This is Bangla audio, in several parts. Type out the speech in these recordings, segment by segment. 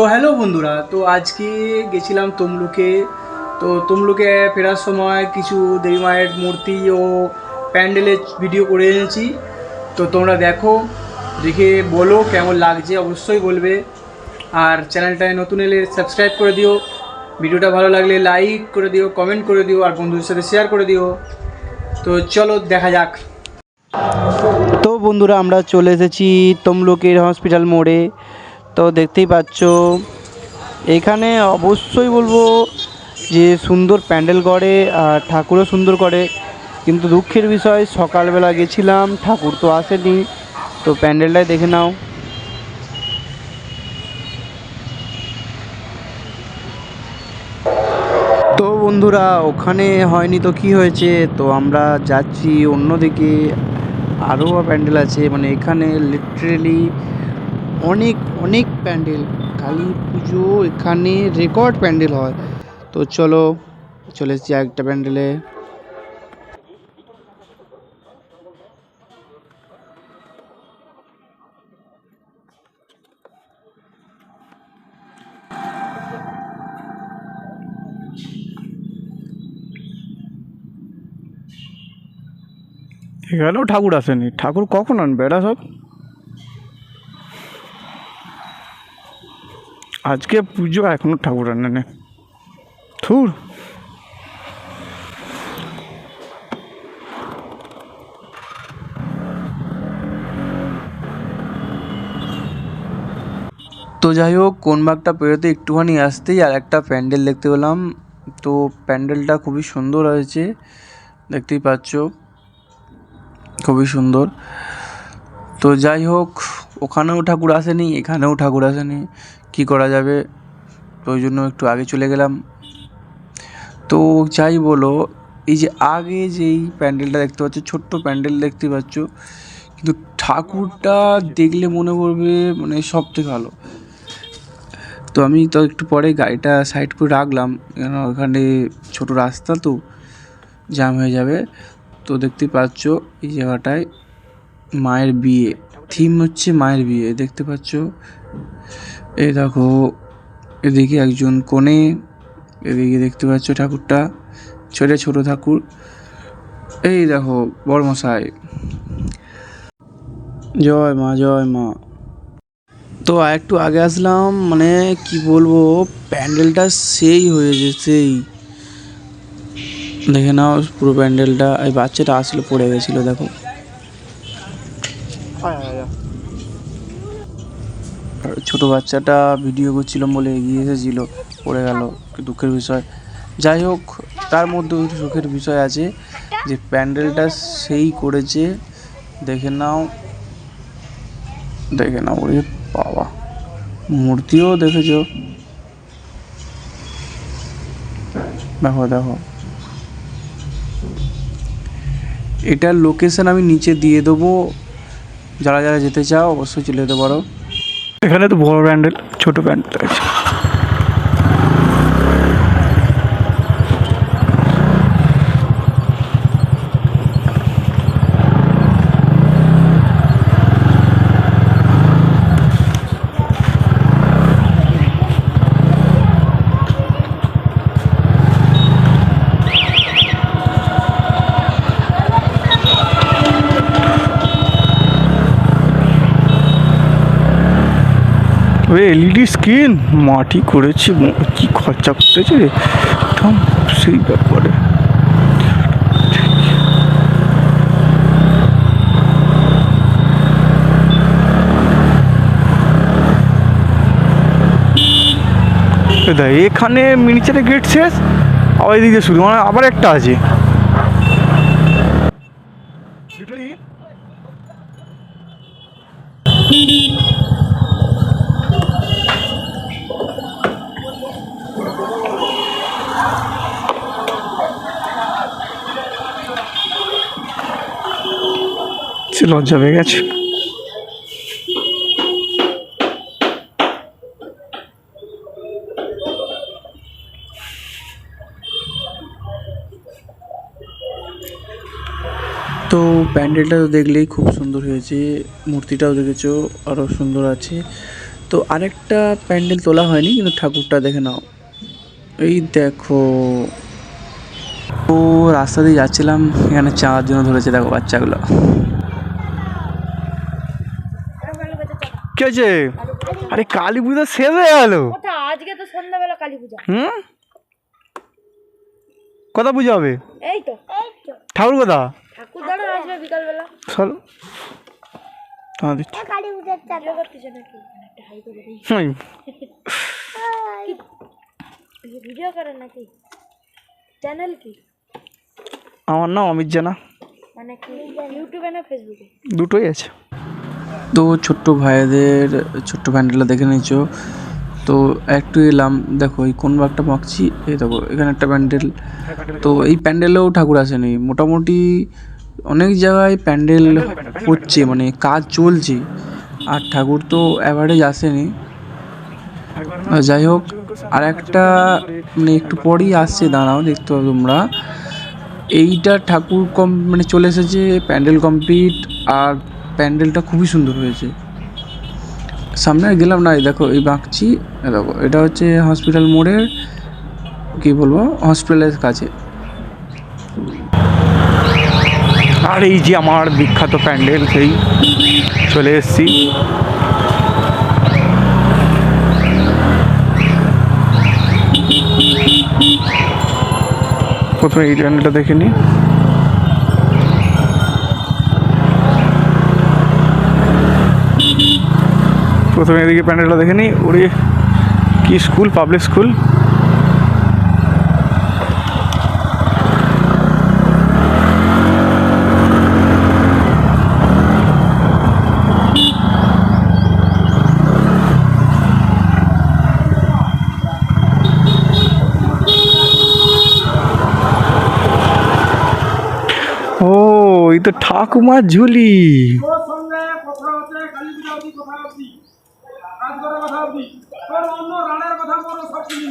তো হ্যালো বন্ধুরা, তো আজকে গেছিলাম তমলুকে। তো তমলুকে ফেরার সময় কিছু দেবী মায়ের মূর্তি ও প্যান্ডেলের ভিডিও করে এনেছি। তো তোমরা দেখো, দেখে বলো কেমন লাগছে, অবশ্যই বলবে। আর চ্যানেলটায় নতুন এলে সাবস্ক্রাইব করে দিও। ভিডিওটা ভালো লাগলে লাইক করে দিও, কমেন্ট করে দিও, আর বন্ধুদের সাথে শেয়ার করে দিও। তো চলো দেখা যাক। তো বন্ধুরা, আমরা চলে এসেছি তমলুকের হসপিটাল মোড়ে। তো দেখতেই পাচ্ছ। এখানে অবশ্যই বলব যে সুন্দর প্যান্ডেল করে আর ঠাকুরও সুন্দর করে। কিন্তু দুঃখের বিষয়, সকালবেলা গেছিলাম, ঠাকুর তো আসেনি। তো প্যান্ডেলটাই দেখে নাও। তো বন্ধুরা, ওখানে হয়নি তো কি হয়েছে? তো আমরা যাচ্ছি অন্যদিকে। আরও প্যান্ডেল আছে মানে এখানে লিটারেলি অনেক অনেক প্যান্ডেল। কালী পুজো, এখানে রেকর্ড প্যান্ডেল হয়। তো চলো, চলে এসেছি একটা প্যান্ডেলে। এখানেও ঠাকুর আসেনি। ঠাকুর কখন আনবে? এরা সব আজকে পুজো, এখনও ঠাকুর আনেনি। থুর তো যাই হোক কোনবাগটা পেরোতে একটুখানি আসতেই আর একটা প্যান্ডেল দেখতে পেলাম। তো প্যান্ডেলটা খুবই সুন্দর হয়েছে, দেখতেই পাচ্ছ। খুবই সুন্দর। তো যাই হোক, ওখানেও ঠাকুর আসেনি, এখানেও ঠাকুর আসেনি। কি করা যাবে? তো ওই জন্য একটু আগে চলে গেলাম। তো যাই বলো, এই যে আগে যেই প্যান্ডেলটা দেখতে পাচ্ছ, ছোট্ট প্যান্ডেল দেখতে পাচ্ছ, কিন্তু ঠাকুরটা দেখলে মনে পড়বে মানে সব থেকে ভালো। তো আমি তো একটু পরে গাড়িটা সাইড করে রাখলাম, কেন ওখানে ছোট রাস্তা তো, জ্যাম হয়ে যাবে। তো দেখতে পাচ্ছ এই জায়গাটায় মায়ের বিয়ে থিম হচ্ছে মায়ের বিয়ে, দেখতে পাচ্ছ? এই দেখো, এদিকে একজন কোণে, এদিকে দেখতে পাচ্ছ ঠাকুরটা ছোট ছোট ঠাকুর। এই দেখো বড়মশাই জয় মা জয় মা। তো আর একটু আগে আসলাম মানে কি বলব, প্যান্ডেলটা সেই হয়েছে সেই। দেখে নাও, পুরো প্যান্ডেলটা, এই বাচ্চাটা আসলে পড়ে গেছিল, দেখো। ছোট বাচ্চাটা ভিডিও করছিলাম বলে এগিয়ে এসেছিল, পড়ে গেল দুঃখের বিষয়। যাই হোক, তার মধ্যে একটু সুখের বিষয় আছে, যে প্যান্ডেলটা সেই করেছে, দেখে নাও দেখে নাও ওরে বাবা, মূর্তিও দেখেছ। দেখো দেখো। এটার লোকেশন আমি নিচে দিয়ে দেবো, যারা যারা যেতে চাও অবশ্যই চলে যেতে পারো। এখানে তো বড় প্যান্ডেল ছোট প্যান্ডেল আছে ওই এলইডি স্ক্রিন? মাটি করেছে কি খরচা করতেছে একদম সেই ব্যাপারে। এখানে মিনিচারে গেট শেষ, আবার এদিকে শুরু মানে আবার একটা আছে। লজ্জা পেয়ে গেছে। তো প্যান্ডেলটা তো দেখলেই খুব সুন্দর হয়েছে, মূর্তিটাও দেখেছ আরও সুন্দর আছে। তো আরেকটা প্যান্ডেল তোলা হয়নি, কিন্তু ঠাকুরটা দেখে নাও। এই দেখো। ও রাস্তা দিয়ে যাচ্ছিলাম, এখানে চাঁদার জন্য ধরেছে, দেখো বাচ্চাগুলো। কে আছে আরে কালী পুজো শেষ হয়ে গেল। কোথা আজকে তো সন্ধ্যাবেলা কালী পূজা। হুম? কথা পুজো হবে? এই তো। ঠাকুর কথা? ঠাকুর দাঁড়া আসবে বিকালবেলা। চল। হ্যাঁ দিচ্ছি। কালী পূজার চালু করতেছে নাকি? একটা হাই করে দিই। ভিডিও করে নাকি? চ্যানেল কি? আমার নাম অমিত জানা। মানে কি? ইউটিউবে না ফেসবুকে? দুটোই আছে। তো ছোট্ট ভাইদের, ছোট্ট প্যান্ডেলটা দেখে নিচ্ছ তো একটু এলাম, দেখো এই কোন বাঘটা মাখছি, এই দেখো, এখানে একটা প্যান্ডেল তো এই প্যান্ডেলেও ঠাকুর আসেনি। মোটামুটি অনেক জায়গায় প্যান্ডেল হচ্ছে মানে কাজ চলছে। আর ঠাকুর তো অ্যাভারেজ আসেনি। যাই হোক আর একটা মানে একটু পরেই আসছে, দাঁড়াও, দেখতে পাবে তোমরা। এইটা ঠাকুর কম মানে চলে এসেছে, প্যান্ডেল কমপ্লিট আর প্যান্ডেলটা খুবই সুন্দর হয়েছে। সামনে আর গেলাম না এই দেখো এই বাঁকছি দেখো, এটা হচ্ছে হসপিটাল মোড়ের, কি বলব, হসপিটালের কাছে। আর এই যে আমার বিখ্যাত প্যান্ডেল, সেই চলে এসেছি। প্রথমে এই প্যান্ডেলটা দেখে নিই। প্রথমে এদিকে প্যান্ডেলটা দেখে নিই। ওরে, কি স্কুল পাবলিক স্কুল। ও, এই তো ঠাকুমার ঝুলি তোর সঙ্গে কথা হচ্ছে কালী পূজা অবধি কথা অবধি কথা তোর অন্য রানের কথা বলো সব শুনি।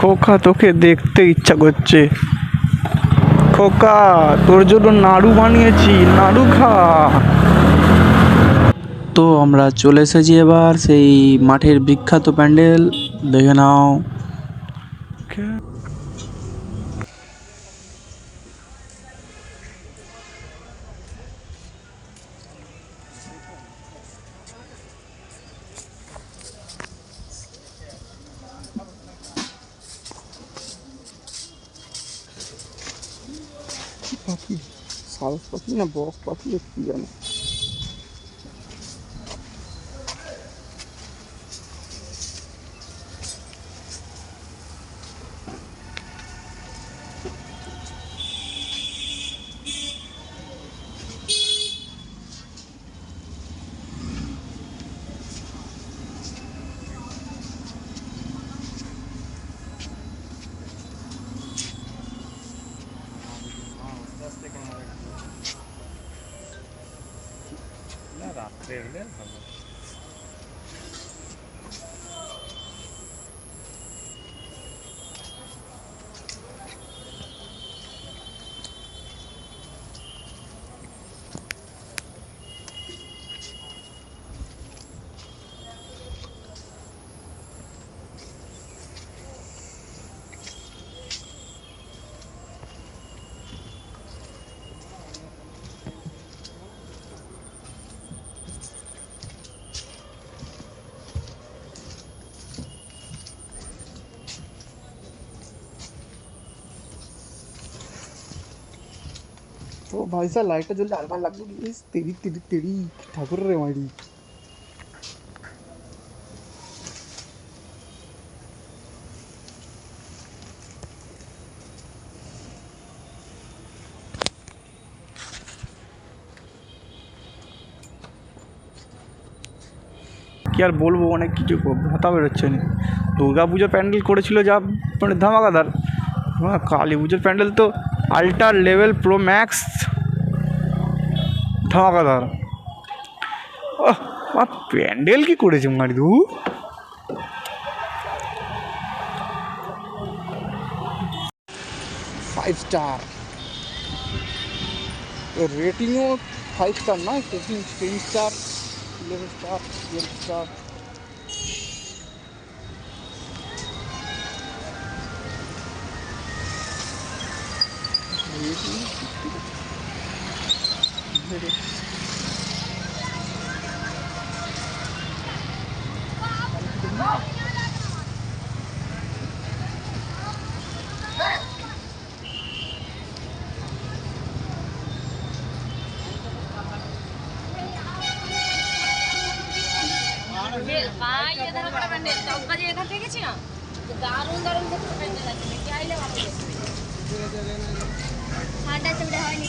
খোকা তোকে দেখতে ইচ্ছা করছে। খোকা তোর জন্য নাড়ু বানিয়েছি নাড়ু খা। তো আমরা চলে এসেছি এবার সেই মাঠের বিখ্যাত প্যান্ডেল। দেখে নাও। на блок, по плюс Sevgili ও ভাই স্যার লাইটটা জ্বললে আলমার লাগল প্লিজ তেরি তেরি তেরি ঠাকুর রে মারি কি আর বলব অনেক কিছু ভাতা বেরোচ্ছে না দুর্গা পুজোর প্যান্ডেল করেছিল যা মানে ধামাকাদার হ্যাঁ কালী পুজোর প্যান্ডেল তো আল্ট্রা লেভেল প্রো ম্যাক্স ধামাকাদার ও আর প্যান্ডেল কি করেছে মারি দু ফাইভ স্টার এর রেটিংও ফাইভ স্টার নয় rating ten star eleven star twelve star ভাই এ দেখো কটা প্যান্ডেল চকবাজি এখান থেকে গেছি না? দারুণ দারুণ দেখতে প্যান্ডেল আছে দেখে আইলে ভালো দেখবে ঠান্ডা চুড়ে হয়নি।